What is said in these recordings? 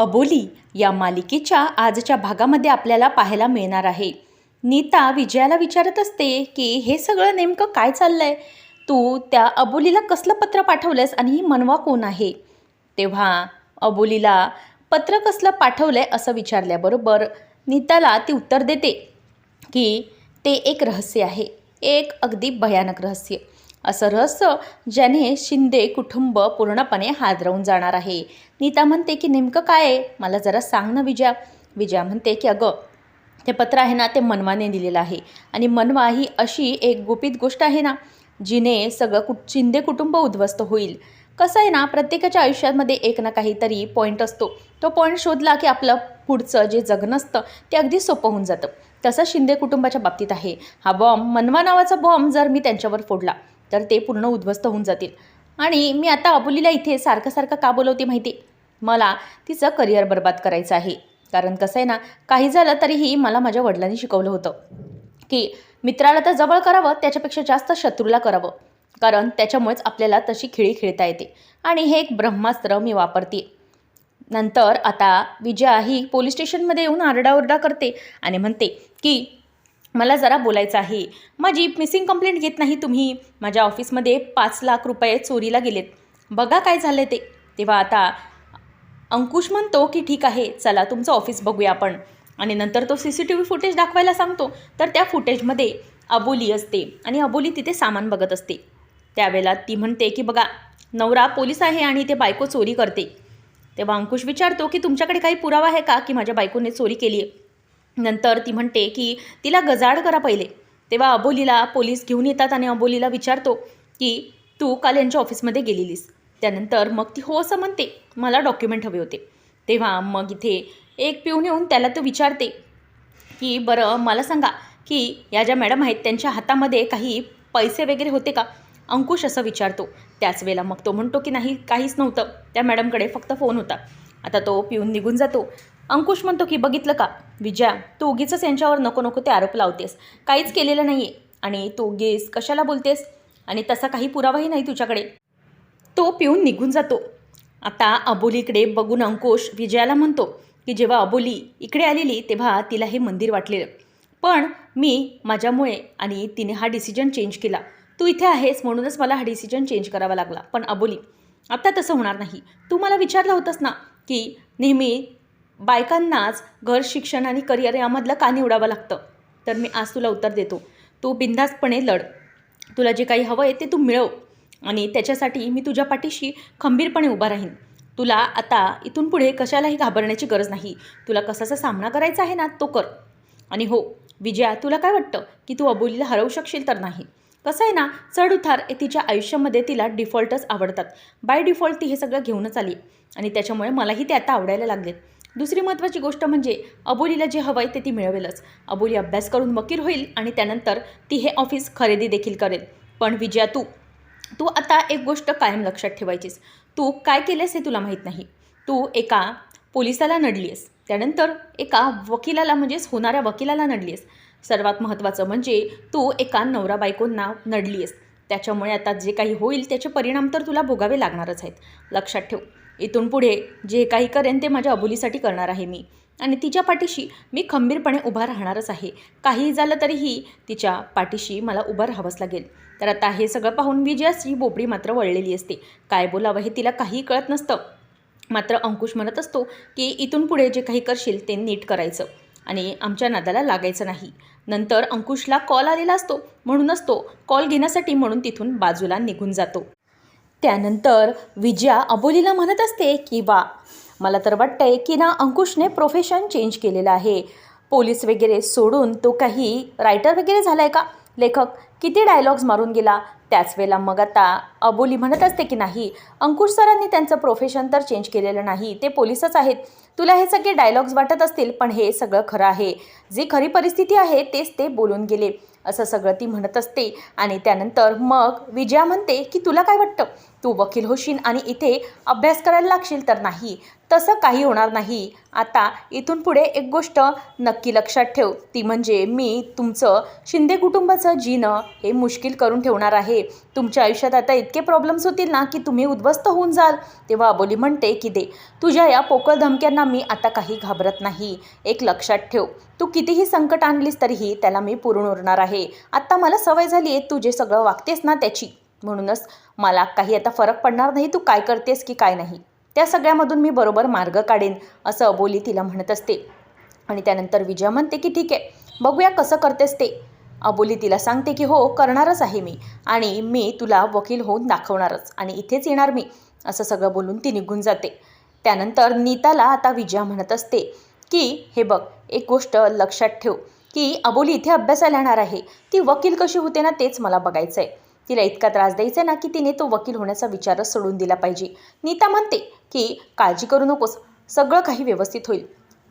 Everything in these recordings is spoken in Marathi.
अबोली या मालिकेच्या आजच्या भागामध्ये आपल्याला पाहायला मिळणार आहे. नीता विजयाला विचारत असते की हे सगळं नेमकं काय चाललंय? तू त्या अबोलीला कसलं पत्र पाठवलंयस आणि ही मनवा कोण आहे? तेव्हा अबोलीला पत्र कसलं पाठवलंय असं विचारल्याबरोबर नीताला ती उत्तर देते की ते एक रहस्य आहे. एक अगदी भयानक रहस्य. असं रहस्य ज्याने शिंदे कुटुंब पूर्णपणे हादरवून जाणार आहे. नीता म्हणते की नेमकं काय आहे? मला जरा सांग ना विजया विजया म्हणते की अगं ते पत्र आहे ना ते मनवाने दिलेलं आहे. आणि मनवा ही अशी एक गुपित गोष्ट आहे ना जिने सगळं कुट शिंदे कुटुंब उद्ध्वस्त होईल. कसं आहे ना प्रत्येकाच्या आयुष्यामध्ये एक ना काहीतरी पॉईंट असतो. तो पॉईंट शोधला की आपलं पुढचं जे जगणं असतं ते अगदी सोपं होऊन जातं. तसं शिंदे कुटुंबाच्या बाबतीत आहे. हा बॉम्ब मनवा नावाचा बॉम्ब जर मी त्यांच्यावर फोडला तर ते पूर्ण उद्ध्वस्त होऊन जातील. आणि मी आता अबोलीला इथे सारखं सारखं का बोलवते माहिती? मला तिचं करिअर बर्बाद करायचं आहे. कारण कसं आहे ना काही झालं तरीही मला माझ्या वडिलांनी शिकवलं होतं. की मित्राला तर जवळ करावं त्याच्यापेक्षा जास्त शत्रूला करावं. कारण त्याच्यामुळेच आपल्याला तशी खेळी खेळता येते. आणि हे एक ब्रह्मास्त्र मी वापरते नंतर आता विजया ही पोलीस स्टेशनमध्ये येऊन आरडाओरडा करते आणि म्हणते की मला जरा बोलायचं आहे. माझी मिसिंग कंप्लेंट घेत नाही तुम्ही. माझ्या ऑफिसमध्ये पाच लाख रुपये चोरीला गेलेत. बघा काय झालं ते. तेव्हा आता अंकुश म्हणतो की ठीक आहे चला तुमचं ऑफिस बघूया आपण. आणि नंतर तो C C T V footage दाखवायला सांगतो. तर त्या फुटेजमध्ये अबोली असते आणि अबोली तिथे सामान बघत असते. त्यावेळेला ती म्हणते की बघा नवरा पोलीस आहे आणि ते बायको चोरी करते. तेव्हा अंकुश विचारतो की तुमच्याकडे काही पुरावा आहे का की माझ्या बायकोने चोरी केली आहे नंतर ती म्हणते की तिला गजाड करा पहिले. तेव्हा अबोलीला पोलीस घेऊन येतात आणि अबोलीला विचारतो की तू काल यांच्या ऑफिसमध्ये गेलेलीस. त्यानंतर मग ती हो असं म्हणते. मला डॉक्युमेंट हवे होते. तेव्हा मग इथे एक पिऊन येऊन त्याला तो विचारते की बरं मला सांगा की या ज्या मॅडम आहेत त्यांच्या हातामध्ये काही पैसे वगैरे होते का? अंकुश असं विचारतो. त्याच वेळेला मग तो म्हणतो की नाही काहीच नव्हतं. त्या मॅडमकडे फक्त फोन होता. आता तो पिऊन निघून जातो. अंकुश म्हणतो की बघितलं का? विजया तू उगीच यांच्यावर नको नको ते आरोप लावतेस. काहीच केलेलं नाही आहे आणि तू उगीच कशाला बोलतेस? आणि तसा काही पुरावाही नाही तुझ्याकडे. तो पिऊन निघून जातो. आता अबोलीकडे बघून अंकुश विजयाला म्हणतो की जेव्हा अबोली इकडे आलेली तेव्हा तिला हे मंदिर वाटलेलं. पण मी माझ्यामुळे आणि तिने हा डिसिजन चेंज केला. तू इथे आहेस म्हणूनच मला हा डिसिजन चेंज करावा लागला. पण अबोली आता तसं होणार नाही. तू मला विचारलं होतंस ना की नेहमी बायकांनाच घर शिक्षण आणि करिअर यामधलं का निवडावं लागतं? तर मी आज तुला उत्तर देतो. तू बिंदास्तपणे लढ. तुला जे काही हवं आहे ते तू मिळव. आणि त्याच्यासाठी मी तुझ्या पाठीशी खंबीरपणे उभा राहीन. तुला आता इथून पुढे कशालाही घाबरण्याची गरज नाही. तुला कसाचा सामना करायचा आहे ना तो कर. आणि हो विजया तुला काय वाटतं? की तू अबोलीला हरवू शकशील तर नाही. कसं आहे ना चढ उतार हे तिच्या आयुष्यामध्ये तिला डिफॉल्टच आवडतात. बाय डिफॉल्ट ती हे सगळं घेऊनच आली. आणि त्याच्यामुळे मलाही ते आता आवडायला लागलेत. दुसरी महत्त्वाची गोष्ट म्हणजे अबोलीला जे हवं आहे ते ती मिळवेलच. अबोली अभ्यास करून वकील होईल आणि त्यानंतर ती हे ऑफिस खरेदी देखील करेल. पण विजया तू तू आता एक गोष्ट कायम लक्षात ठेवायचीस. तू काय केलेस हे तुला माहीत नाही. तू एका पोलिसाला नडलीस त्यानंतर एका वकिलाला म्हणजेच होणाऱ्या वकिलाला नडलीस सर्वात महत्त्वाचं म्हणजे तू एका नवरा बायकोंना नडलीस त्याच्यामुळे आता जे काही होईल त्याचे परिणाम तर तुला भोगावे लागणारच आहेत. लक्षात ठेव. इथून पुढे जे काही करेन ते माझ्या अबोलीसाठी करणार आहे मी. आणि तिच्या पाठीशी मी खंबीरपणे उभा राहणारच आहे. काहीही झालं तरीही तिच्या पाठीशी मला उभं राहावंच लागेल. तर आता हे सगळं पाहून विजयाची बोबडी मात्र वळलेली असते. काय बोलावं हे तिला काही कळत नसतं. मात्र अंकुश म्हणत असतो की इथून पुढे जे काही करशील ते नीट करायचं. आणि आमच्या नादाला लागायचं नाही. नंतर अंकुशला कॉल आलेला असतो. म्हणूनच तो कॉल घेण्यासाठी म्हणून तिथून बाजूला निघून जातो. त्यानंतर विजया अबोलीला म्हणत असते की वा मला तर वाटतंय की ना अंकुशने प्रोफेशन चेंज केलेलं आहे. पोलीस वगैरे सोडून तो काही रायटर वगैरे झाला आहे का? लेखक किती डायलॉग्स मारून गेला? त्याच वेळेला मग आता अबोली म्हणत असते की नाही अंकुश सरांनी त्यांचं प्रोफेशन तर चेंज केलेलं नाही ते पोलीसच आहेत. तुला हे सगळे डायलॉग्स वाटत असतील पण हे सगळं खरं आहे. जी खरी परिस्थिती आहे तेच ते बोलून गेले. असं सगळं ती म्हणत असते. आणि त्यानंतर मग विजया म्हणते की तुला काय वाटतं? तू वकील होशील आणि इथे अभ्यास करायला लागशील तर नाही तसं काही होणार नाही. आता इथून पुढे एक गोष्ट नक्की लक्षात ठेव. ती म्हणजे मी तुमचं शिंदे कुटुंबाचं जीणं हे मुश्किल करून ठेवणार आहे. तुमच्या आयुष्यात आता इतके प्रॉब्लेम्स होतील ना की तुम्ही उद्ध्वस्त होऊन जाल. तेव्हा अबोली म्हणते की दे तुझ्या या पोकळ धमक्यांना मी आता काही घाबरत नाही. एक लक्षात ठेव. तू कितीही संकट आणलीस तरीही त्याला मी पुरून उरणार आहे. आत्ता मला सवय झाली आहे तू जे सगळं वागतेस ना त्याची. म्हणूनच मला काही आता फरक पडणार नाही तू काय करतेस की काय नाही. त्या सगळ्यामधून मी बरोबर मार्ग काढेन असं अबोली तिला म्हणत असते. आणि त्यानंतर विजया म्हणते की ठीक आहे बघूया कसं करतेस ते. अबोली तिला सांगते की हो करणारच आहे मी. आणि मी तुला वकील होऊन दाखवणारच आणि इथेच येणार मी असं सगळं बोलून ती निघून जाते. त्यानंतर नीताला आता विजया म्हणत असते की हे बघ एक गोष्ट लक्षात ठेव की अबोली इथे अभ्यासाला येणार आहे. ती वकील कशी होते ना तेच मला बघायचं आहे तिला इतका त्रास द्यायचा ना की तिने तो वकील होण्याचा विचारच सोडून दिला पाहिजे. नीता म्हणते की काळजी करू नकोस. सगळं काही व्यवस्थित होईल.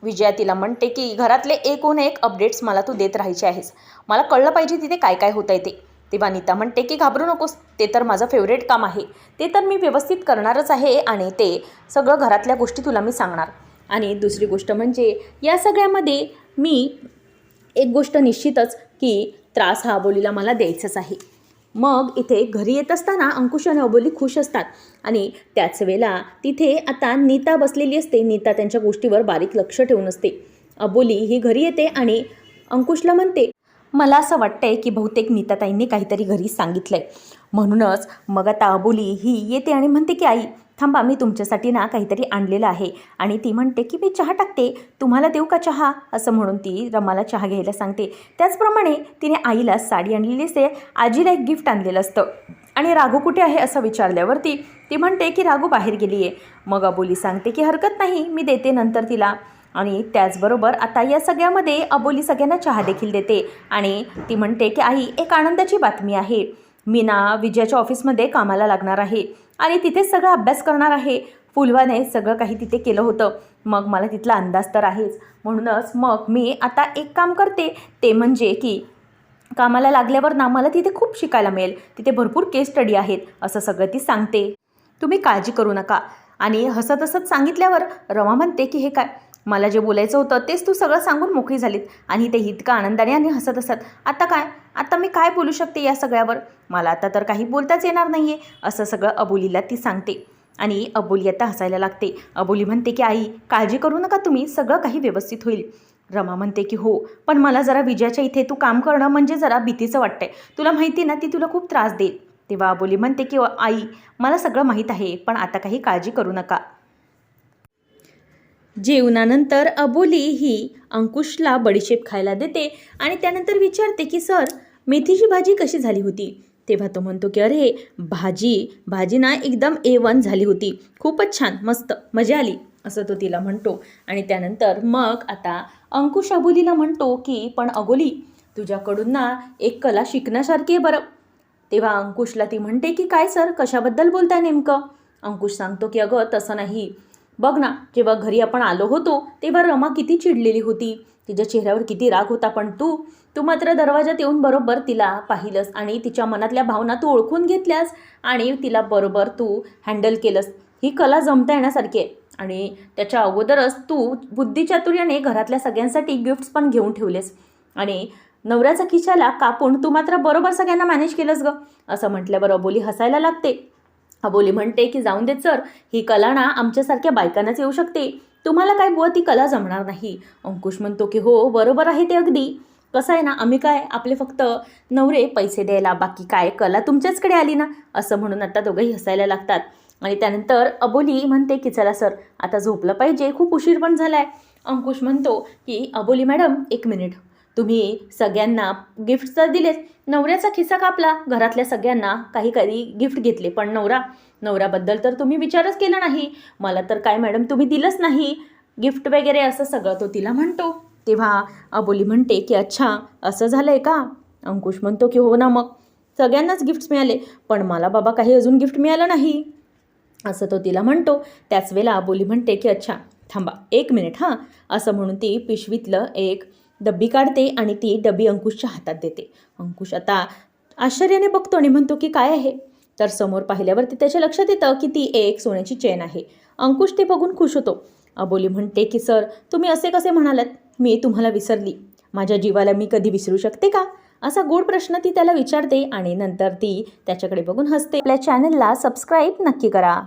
विजया तिला म्हणते की घरातले एकूण एक अपडेट्स मला तू देत राहायचे आहेस. मला कळलं पाहिजे तिथे काय काय होत आहे ते. तेव्हा नीता म्हणते की घाबरू नकोस. ते तर माझं फेवरेट काम आहे. ते तर मी व्यवस्थित करणारच आहे आणि ते सगळं घरातल्या गोष्टी तुला मी सांगणार. आणि दुसरी गोष्ट म्हणजे या सगळ्यामध्ये मी एक गोष्ट निश्चितच की त्रास हा अबोलीला मला द्यायचाच आहे. मग इथे घरी येत असताना अंकुश आणि अबोली खुश असतात. आणि त्याच वेळेला तिथे आता नीता बसलेली असते. नीता त्यांच्या गोष्टीवर बारीक लक्ष ठेवून असते. अबोली ही घरी येते आणि अंकुशला म्हणते मला असं वाटतंय की बहुतेक नीताताईंनी काहीतरी घरी सांगितलंय. म्हणूनच मग आता अबोली ही येते आणि म्हणते की आई थांबा मी तुमच्यासाठी ना काहीतरी आणलेलं आहे. आणि ती म्हणते की मी चहा टाकते. तुम्हाला देऊ का चहा? असं म्हणून ती रमाला चहा घ्यायला सांगते. त्याचप्रमाणे तिने आईला साडी आणलेली असते आजीला एक गिफ्ट आणलेलं असतं. आणि राघू कुठे आहे असं विचारल्यावरती ती म्हणते की राघू बाहेर गेली आहे मग अबोली सांगते की हरकत नाही मी देते नंतर तिला. आणि त्याचबरोबर आता या सगळ्यामध्ये अबोली सगळ्यांना चहा देखील देते. आणि ती म्हणते की आई एक आनंदाची बातमी आहे. मी ना विजयाच्या ऑफिसमध्ये कामाला लागणार आहे. आणि तिथेच सगळा अभ्यास करणार आहे. फुलवाने सगळं काही तिथे केलं होतं. मग मला तिथला अंदाज तर आहेच. म्हणूनच मग मी आता एक काम करते. ते म्हणजे की कामाला लागल्यावर ना मला तिथे खूप शिकायला मिळेल. तिथे भरपूर केस स्टडी आहेत. असं सगळं ती सांगते. तुम्ही काळजी करू नका. आणि हसत हसत सांगितल्यावर रमा म्हणते की हे काय? मला जे बोलायचं होतं तेच तू सगळं सांगून मोकळी झालीत. आणि ते इतका आनंदाने आणि हसत हसत आता काय? आता मी काय बोलू शकते या सगळ्यावर? मला आता तर काही बोलताच येणार नाही आहे असं सगळं अबोलीला ती सांगते. आणि अबोली आता हसायला लागते. अबोली म्हणते की आई काळजी करू नका तुम्ही सगळं काही व्यवस्थित होईल. रमा म्हणते की हो पण मला जरा विजयाच्या इथे तू काम करणं म्हणजे जरा भीतीचं वाटतंय. तुला माहिती ना ती तुला खूप त्रास देईल. तेव्हा अबोली म्हणते की आई मला सगळं माहीत आहे पण आता काही काळजी करू नका. जेवणानंतर अबोली ही अंकुशला बडीशेप खायला देते आणि त्यानंतर विचारते की सर मेथीची भाजी कशी झाली होती? तेव्हा तो म्हणतो की अरे भाजी भाजी ना एकदम ए वन झाली होती. खूपच छान मस्त मजा आली. असं तो तिला म्हणतो. आणि त्यानंतर मग आता अंकुश अबोलीला म्हणतो की पण अगोली तुझ्याकडून ना एक कला शिकण्यासारखी आहे बरं. तेव्हा अंकुशला ती म्हणते की काय सर? कशाबद्दल बोलताय नेमकं? अंकुश सांगतो की अगं तसं नाही. बघ ना जेव्हा घरी आपण आलो होतो तेव्हा रमा किती चिडलेली होती. तिच्या चेहऱ्यावर किती राग होता पण तू तू मात्र दरवाजात येऊन बरोबर तिला पाहिलंस आणि तिच्या मनातल्या भावना तू ओळखून घेतल्यास आणि तिला बरोबर तू हँडल केलंस. ही कला जमता येण्यासारखी आहे. आणि त्याच्या अगोदरच तू बुद्धिचातुर्याने घरातल्या सगळ्यांसाठी गिफ्ट्स पण घेऊन ठेवलेस. आणि नवऱ्याचा खिशाला कापून तू मात्र बरोबर सगळ्यांना मॅनेज केलंस ग असं म्हटल्यावर अबोली हसायला लागते. अबोली म्हणते की जाऊन देत सर ही कला ना आमच्यासारख्या बायकांनाच येऊ शकते. तुम्हाला काय बुवा ती कला जमणार नाही. अंकुश म्हणतो की हो बरोबर आहे ते अगदी. कसं आहे ना आम्ही काय आपले फक्त नवरे पैसे द्यायला बाकी काय कला तुमच्याचकडे आली ना? असं म्हणून आता दोघंही हसायला लागतात. आणि त्यानंतर अबोली म्हणते की चला सर आता झोपलं पाहिजे. खूप उशीर पण झाला आहे अंकुश म्हणतो की अबोली मॅडम एक मिनिट. तुम्ही सगळ्यांना गिफ्ट तर दिलेच नवऱ्याचा खिस्सा कापला. घरातल्या सगळ्यांना काही काही गिफ्ट घेतले. पण नवरा नवऱ्याबद्दल तर तुम्ही विचारच केला नाही. मला तर काय मॅडम तुम्ही दिलंच नाही. गिफ्ट वगैरे असं सगळं तो तिला म्हणतो. तेव्हा अबोली म्हणते की अच्छा असं झालं आहे का? अंकुश म्हणतो की हो ना मग. सगळ्यांनाच गिफ्ट्स मिळाले. पण मला बाबा काही अजून गिफ्ट मिळालं नाही. असं तो तिला म्हणतो. त्याच वेळेला अबोली म्हणते की अच्छा थांबा एक मिनिट हां. असं म्हणून ती पिशवीतलं एक डब्बी काढते आणि ती डब्बी अंकुशच्या हातात देते. अंकुश आता आश्चर्याने बघतो आणि म्हणतो की काय आहे? तर समोर पाहिल्यावरती त्याच्या लक्षात येतं की ती एक सोन्याची चेन आहे. अंकुश ते बघून खुश होतो. अबोली म्हणते की सर तुम्ही असे कसे म्हणालात? मी तुम्हाला विसरली. माझ्या जीवाला मी कधी विसरू शकते का? असा गोड प्रश्न ती त्याला विचारते आणि नंतर ती त्याच्याकडे बघून हसते. आपल्या चॅनलला सबस्क्राईब नक्की करा.